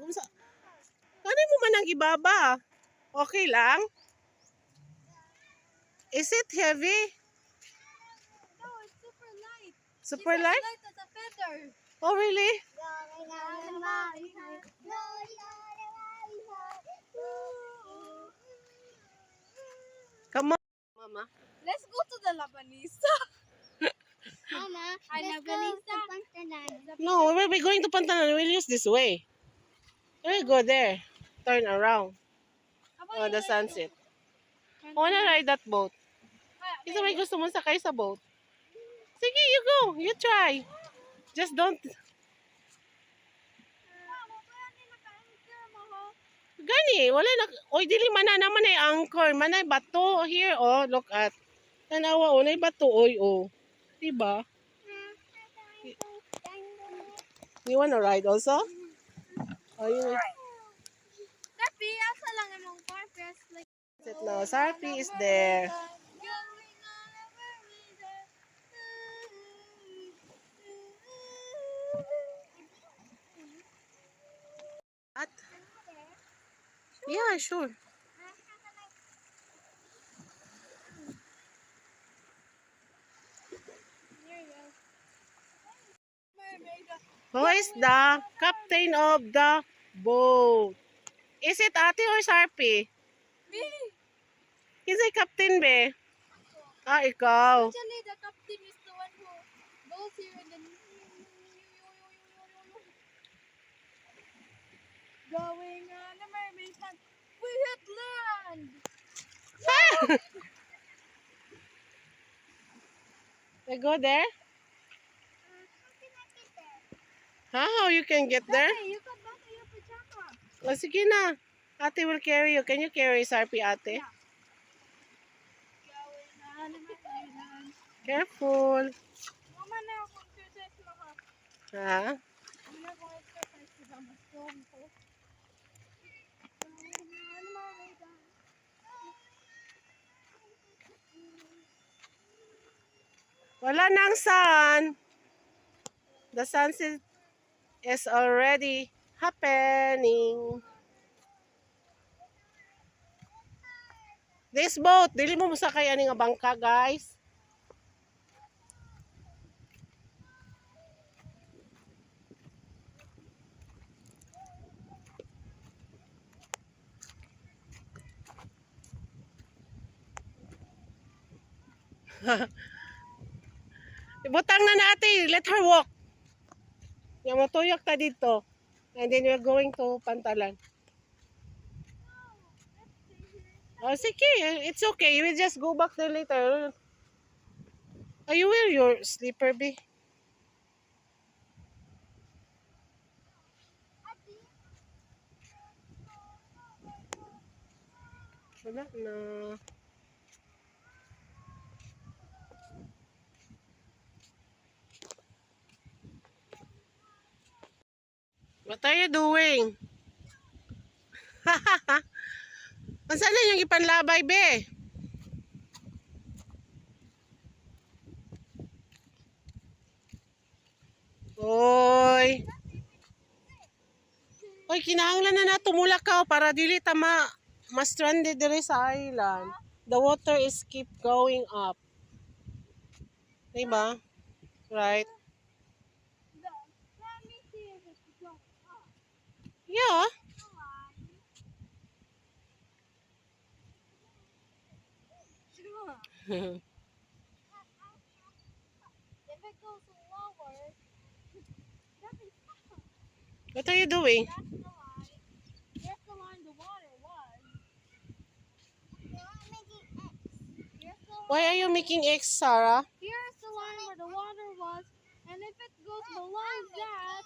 Unsa? Kani mo man ang gibaba? Okay lang? Is it heavy? No, it's super light. Super It's light? light as a feather. Oh, really? Come on, Mama. Let's go to the Labanisa. Mama, to Pantalan. No, we'll be going to Pantalan. We'll use this way. We'll go there. Turn around. Oh, the sunset. I wanna ride that boat. Isa may gusto mo sakay sa boat. Sige, you go. You try. Just don't. Gani, wala na. Oy, dili man na naman ay anchor. Manay bato. Here, oh, look at. Tanawa, oh, nay bato, oy, oh. Diba? You wanna ride also? Oh, you Tapi, asa lang among purpose. Like, Sit now. Sarpi is there. going on a Bermuda. At? Yeah, sure. There you go. Mermaid. Who is the captain of the boat? Is it ate or Sarpi? Me! Is it captain be? Ah, ikaw. Actually, the captain is the one who goes here and then... Going on a mermaid hunt. We hit land! I go there? Huh? How you can get there? Hey, you come back to your pajama. O sige na. Ate will carry you. Can you carry Sarpi ate? Yeah. Careful. Mama na ako exercise mo ha. Ha? Mama na ako exercise ko sa mas strong ko. Wala nang sun. The sunset is already happening. This boat, dili mo musakay ani nga bangka, guys. Ibutang na natin. Let her walk. Yung matuyok ta dito. And then we're going to Pantalan. Oh, sige. It's okay. Will just go back there later. Oh, you wear your slipper, be. Wala na. What are you doing? Saan na yung ipanlabay, be? Oy. Oy, kinahanglan na na tumulakaw para dili ta ma ma-stranded diri sa island. The water is keep going up. Diba? Right? Yeah. What If it goes lower, that is are you doing? that's the line. Here's the line the water was. Here's the Why are you making X, Sarah? Here's the line where the water was, and if it goes below that,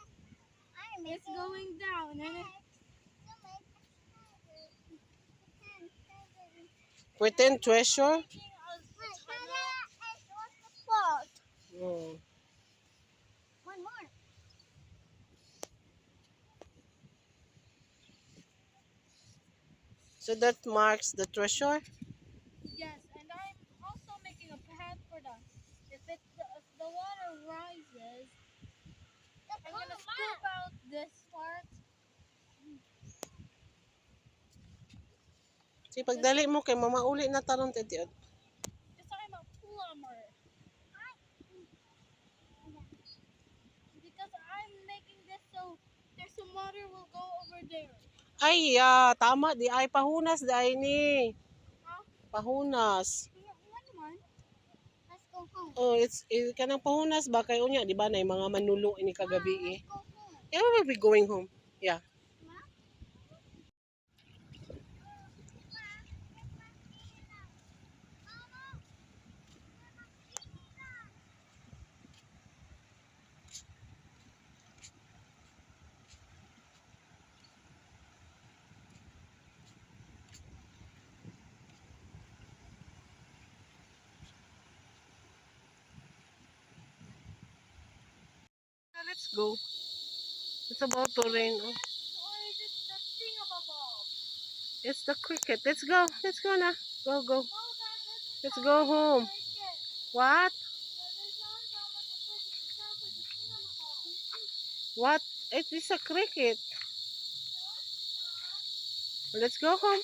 it's going down. Pretend treasure? Oh. One more. So that marks the treasure? yes, and I'm also making a path for the if it if the water rises, I'm gonna oh, scoop out this part. Si pagdali mo kay mama uli na taron titiod. Oh. Just talking about plumber. Because I'm making this so there's some water will go over there. Ay, uh, tama. Di ay pahunas, di ay ni. Huh? Pahunas. Oh, it's it, kanang pahunas ba kay unya di ba na mga manulong ini kagabi eh. Yeah, we will be going home. Yeah. Let's go. It's about to rain. Oh. It's the cricket. Let's go. Let's go na. Go, go. Let's go home. What? What? It is a cricket. Let's go home.